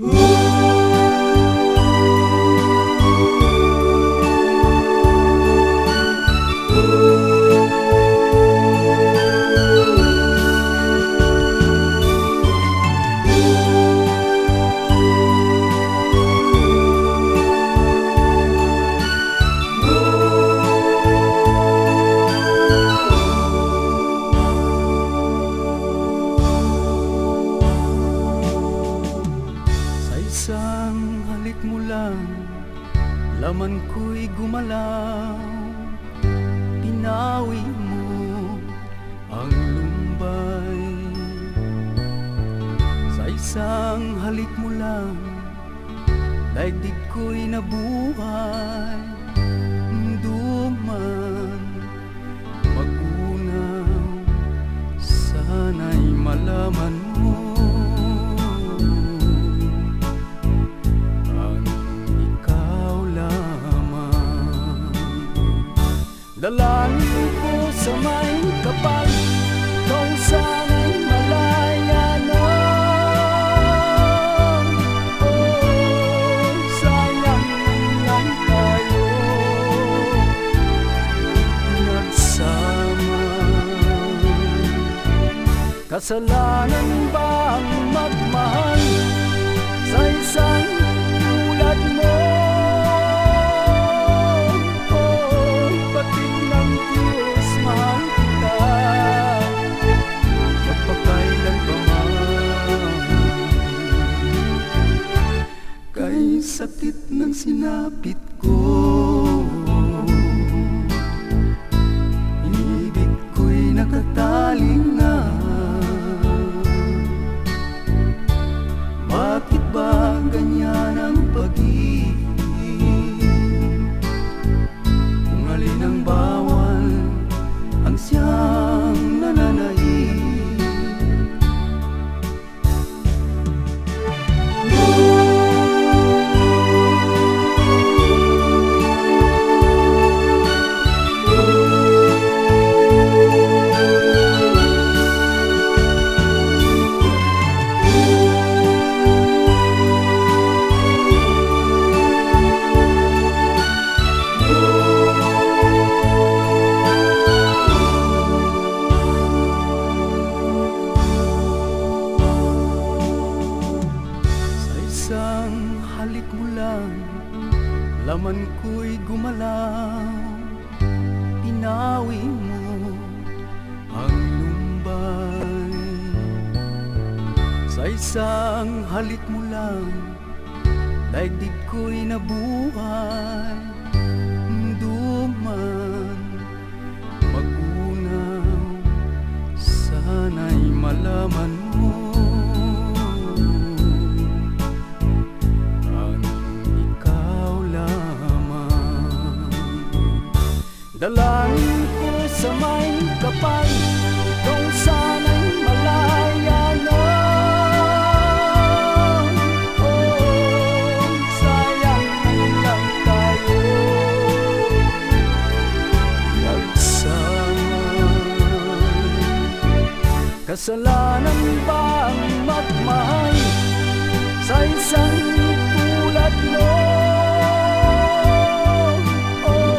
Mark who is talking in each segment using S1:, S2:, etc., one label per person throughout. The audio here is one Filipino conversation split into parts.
S1: Sa mo lang Laman ko'y gumalaw. Pinawi mo ang lumbay. Sa isang halik mo lang Daigdig ko'y nabuhay Dalangin ko sa may kapal Ikaw sana'y malaya na. Oh, sayang lang tayo. Nagsama. Kasalanan sinapit ko halik mo lang. Laman ko'y gumalaw Pinawi mo ang lumbay. Sa isang halik mo lang Daigdig ko'y nabuhay Kasalanan ba ang magmahal sa isang tulad mo? Oh,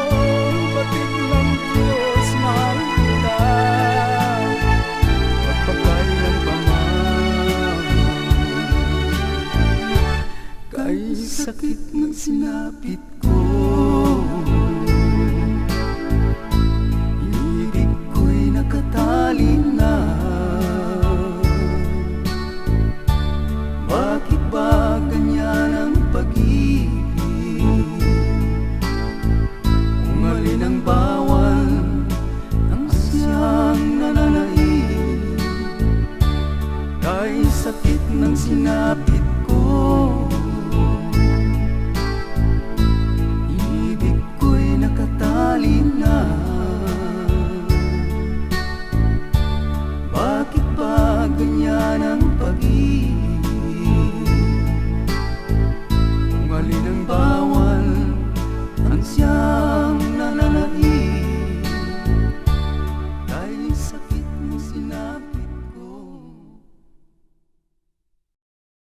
S1: sakit ng sinapit ko ang